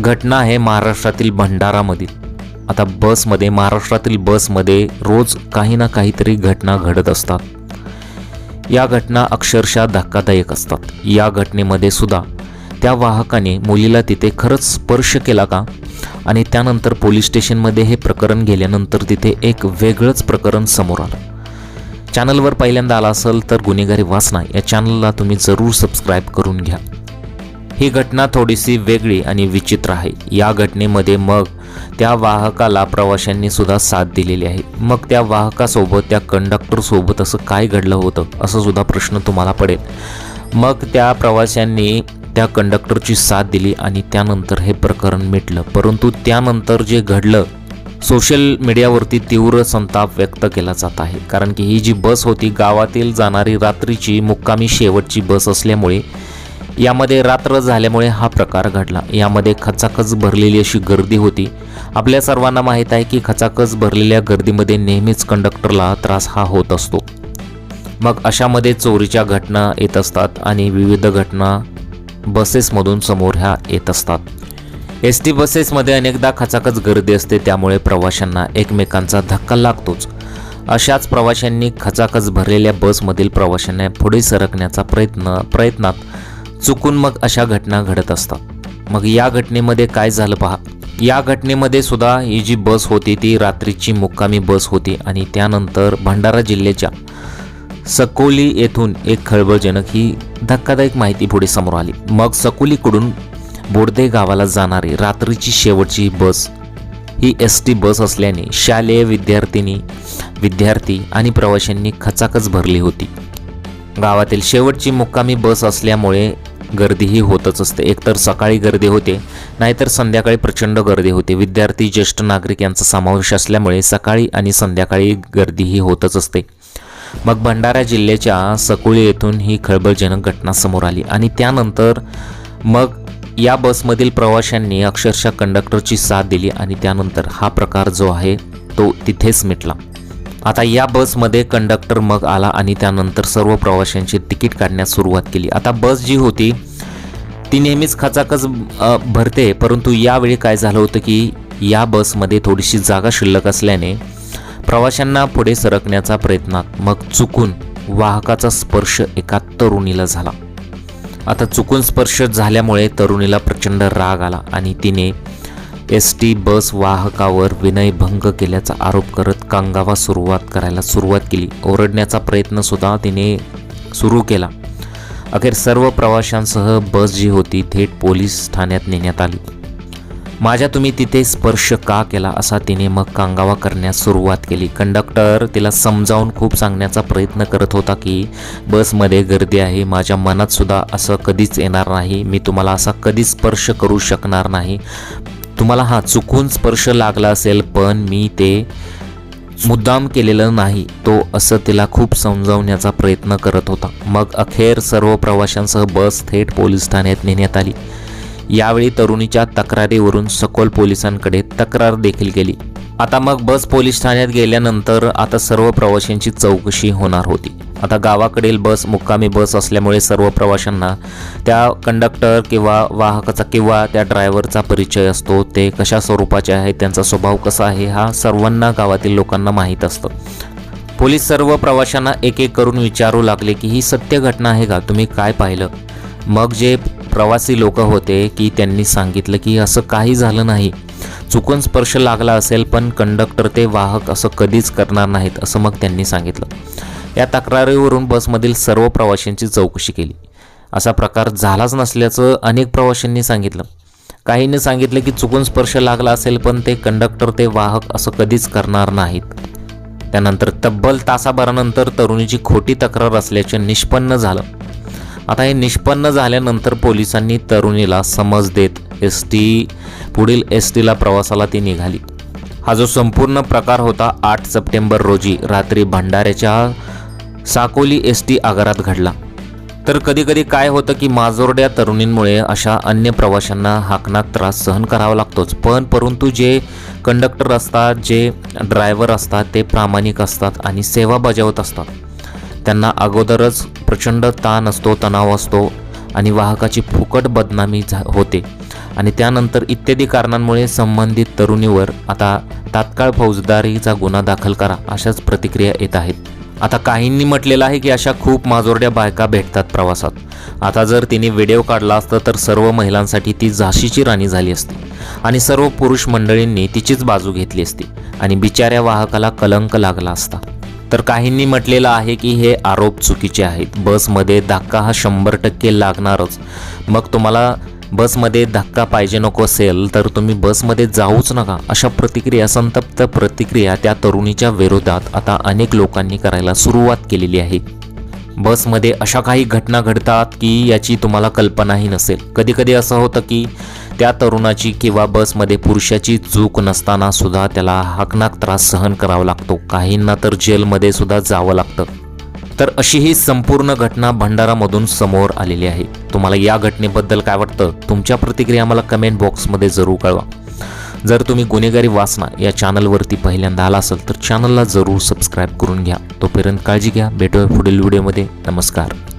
घटना आहे महाराष्ट्रातील भंडारामधील आता बसमध्ये महाराष्ट्रातील बसमध्ये रोज काही ना काहीतरी घटना घडत असतात. या घटना अक्षरशः धक्कादायक असतात. या घटनेमध्ये सुद्धा त्या वाहकाने मुलीला तिथे खरंच स्पर्श केला का? आणि त्यानंतर पोलीस स्टेशनमध्ये हे प्रकरण गेल्यानंतर तिथे एक वेगळंच प्रकरण समोर आलं. चॅनलवर पहिल्यांदा आला असेल तर गुन्हेगारी वासना या चॅनलला तुम्ही जरूर सबस्क्राईब करून घ्या. ही घटना थोडीशी वेगळी आणि विचित्र आहे. या घटनेमध्ये मग त्या वाहकाला प्रवाशांनी सुद्धा साथ दिलेली आहे. मग त्या वाहकासोबत त्या कंडक्टरसोबत असं काय घडलं होतं असं सुद्धा प्रश्न तुम्हाला पडेल. मग त्या प्रवाशांनी त्या कंडक्टरची साथ दिली आणि त्यानंतर हे प्रकरण मिटलं. परंतु त्यानंतर जे घडलं सोशल मीडियावरती तीव्र संताप व्यक्त केला जात आहे. कारण की ही जी बस होती गावातील जाणारी रात्रीची मुक्कामी शेवटची बस असल्यामुळे यामध्ये रात्र झाल्यामुळे हा प्रकार घडला. यामध्ये खचाखच भरलेली अशी गर्दी होती. आपल्या सर्वांना माहीत आहे की खचाखच भरलेल्या गर्दीमध्ये नेहमीच कंडक्टरला त्रास हा होत असतो. मग अशामध्ये चोरीच्या घटना येत असतात आणि विविध घटना बसेसमधून समोर ह्या येत असतात. एस टी बसेसमध्ये अनेकदा खचाखच गर्दी असते त्यामुळे प्रवाशांना एकमेकांचा धक्का लागतोच. अशाच प्रवाशांनी खचाखच भरलेल्या बसमधील प्रवाशांना पुढे सरकण्याचा प्रयत्न प्रयत्नात चुकून मग अशा घटना घडत असतात. मग या घटनेमध्ये काय झालं पहा. या घटनेमध्ये सुद्धा ही जी बस होती ती रात्रीची मुक्कामी बस होती आणि त्यानंतर भंडारा जिल्ह्याच्या सकोली येथून एक खळबळजनक ही धक्कादायक माहिती पुढे समोर आली. मग सकोलीकडून बोर्दे गावाला जाणारी रात्रीची शेवटची बस ही एस टी बस असल्याने शालेय विद्यार्थिनी विद्यार्थी आणि प्रवाशांनी खचाखच भरली होती. गावातील शेवटची मुक्कामी बस असल्यामुळे गर्दीही होतच असते. एकतर सकाळी गर्दी होते नाहीतर संध्याकाळी प्रचंड गर्दी होते. विद्यार्थी ज्येष्ठ नागरिक यांचा समावेश असल्यामुळे सकाळी आणि संध्याकाळी गर्दीही होतच असते. मग भंडारा जिल्ह्याच्या सकुळी येथून ही खळबळजनक घटना समोर आली आणि त्यानंतर मग या बसमधील प्रवाशांनी अक्षरशः कंडक्टरची साथ दिली आणि त्यानंतर हा प्रकार जो आहे तो तिथेच मिटला. आता या बसमध्ये कंडक्टर मग आला आणि त्यानंतर सर्व प्रवाशांची तिकीट काढण्यास सुरुवात केली. आता बस जी होती ती नेहमीच खचाखच भरते परंतु यावेळी काय झालं होतं की या बसमध्ये थोडीशी जागा शिल्लक असल्याने प्रवाशांना पुढे सरकण्याचा प्रयत्नात मग चुकून वाहकाचा स्पर्श एका तरुणीला झाला. आता चुकून स्पर्श झाल्यामुळे तरुणीला प्रचंड राग आला आणि तिने एस टी बस वाहकावर विनयभंग केल्याचा आरोप करत कांगावा सुरुवात करायला सुरुवात केली. ओरडण्याचा प्रयत्नसुद्धा तिने सुरू केला. अखेर सर्व प्रवाशांसह बस जी होती थेट पोलीस ठाण्यात नेण्यात आली. माझ्या तुम्ही तिथे स्पर्श का केला असा तिने मग कांगावा करण्यास सुरुवात केली. कंडक्टर तिला समजावून खूप सांगण्याचा प्रयत्न करत होता की बसमध्ये गर्दी आहे माझ्या मनातसुद्धा असं कधीच येणार नाही. मी तुम्हाला असा कधीच स्पर्श करू शकणार नाही. तुम्हाला हा चुकून स्पर्श लागला असेल पण मी ते मुद्दाम केलेलं नाही. तो असं तिला खूप समजावण्याचा प्रयत्न करत होता. मग अखेर सर्व प्रवाशांसह बस थेट पोलीस ठाण्यात नेण्यात आली. यावेळी तरुणीच्या तक्रारीवरून सखोल पोलिसांकडे तक्रार देखील केली. आता मग बस पोलीस ठाण्यात गेल्यानंतर आता सर्व प्रवाशांची चौकशी होणार होती. आता गावाकडील बस मुक्कामी बस असल्यामुळे सर्व प्रवाशांना त्या कंडक्टर किंवा वाहकाचा किंवा त्या ड्रायव्हरचा परिचय असतो. ते कशा स्वरूपाचे आहे त्यांचा स्वभाव कसा आहे हा सर्वांना गावातील लोकांना माहीत असतं. पोलीस सर्व प्रवाशांना एक एक करून विचारू लागले की ही सत्य घटना आहे का? तुम्ही काय पाहिलं? मग जे प्रवासी लोक होते की त्यांनी सांगितलं की असं काही झालं नाही. चुकून स्पर्श लागला असेल पण कंडक्टर ते वाहक असं कधीच करणार नाहीत असं मग त्यांनी सांगितलं. या तक्रारीवरून बसमधील सर्व प्रवाशांची चौकशी केली. असा प्रकार झालाच नसल्याचं अनेक प्रवाशांनी सांगितलं. काहींनी सांगितलं की चुकून स्पर्श लागला असेल पण ते कंडक्टर ते वाहक असं कधीच करणार नाहीत. त्यानंतर तब्बल तासाभरानंतर तरुणीची खोटी तक्रार असल्याचे निष्पन्न झालं. आता हे निष्पन्न झाल्यानंतर पोलिसांनी तरुणीला समज देत एस टी पुढील एस टीला प्रवासाला ती निघाली. हा जो संपूर्ण प्रकार होता आठ सप्टेंबर रोजी रात्री भंडाऱ्याच्या साकोली एस टी आगारात घडला. तर कधीकधी काय होतं की माजोरड्या तरुणींमुळे अशा अन्य प्रवाशांना हाकनाक त्रास सहन करावा लागतोच. पण परंतु जे कंडक्टर असतात जे ड्रायव्हर असतात ते प्रामाणिक असतात आणि सेवा बजावत असतात. त्यांना अगोदरच प्रचंड ताण असतो तणाव असतो आणि वाहकाची फुकट बदनामी झा होते. आणि त्यानंतर इत्यादी कारणांमुळे संबंधित तरुणीवर आता तात्काळ फौजदारीचा गुन्हा दाखल करा अशाच प्रतिक्रिया येत आहेत. आता काहींनी म्हटलेलं आहे की अशा खूप माजोरड्या बायका भेटतात प्रवासात. आता जर तिने व्हिडिओ काढला असता तर सर्व महिलांसाठी ती झाशीची राणी झाली असती आणि सर्व पुरुष मंडळींनी तिचीच बाजू घेतली असती आणि बिचाऱ्या वाहकाला कलंक लागला असता. तर काहींनी म्हटलेलं आहे की हे आरोप चुकीचे आहेत. बसमध्ये धक्का हा शंभर टक्के लागणारच. मग तुम्हाला बसमध्ये धक्का पाहिजे नको असेल तर तुम्ही बसमध्ये जाऊच नका. अशा प्रतिक्रिया संतप्त प्रतिक्रिया त्या तरुणीच्या विरोधात आता अनेक लोकांनी करायला सुरुवात केलेली आहे. बसमध्ये अशा काही घटना घडतात की याची तुम्हाला कल्पनाही नसेल. कधीकधी असं होतं की त्या तरुणाची किंवा बसमध्ये पुरुषाची चूक नसताना सुद्धा त्याला हाकनाक त्रास सहन करावा लागतो. काहींना तर जेलमध्ये सुद्धा जावं लागतं. तर अशी ही संपूर्ण घटना भंडारामधून समोर आलेली आहे. तुम्हाला या घटनेबद्दल काय वाटतं? तुमच्या प्रतिक्रिया मला कमेंट बॉक्समध्ये जरूर कळवा. जर तुम्ही गुन्हेगारी वाचना या चॅनलवरती पहिल्यांदा आला असेल तर चॅनलला जरूर सबस्क्राईब करून घ्या. तोपर्यंत काळजी घ्या. भेटूया पुढील व्हिडिओमध्ये नमस्कार.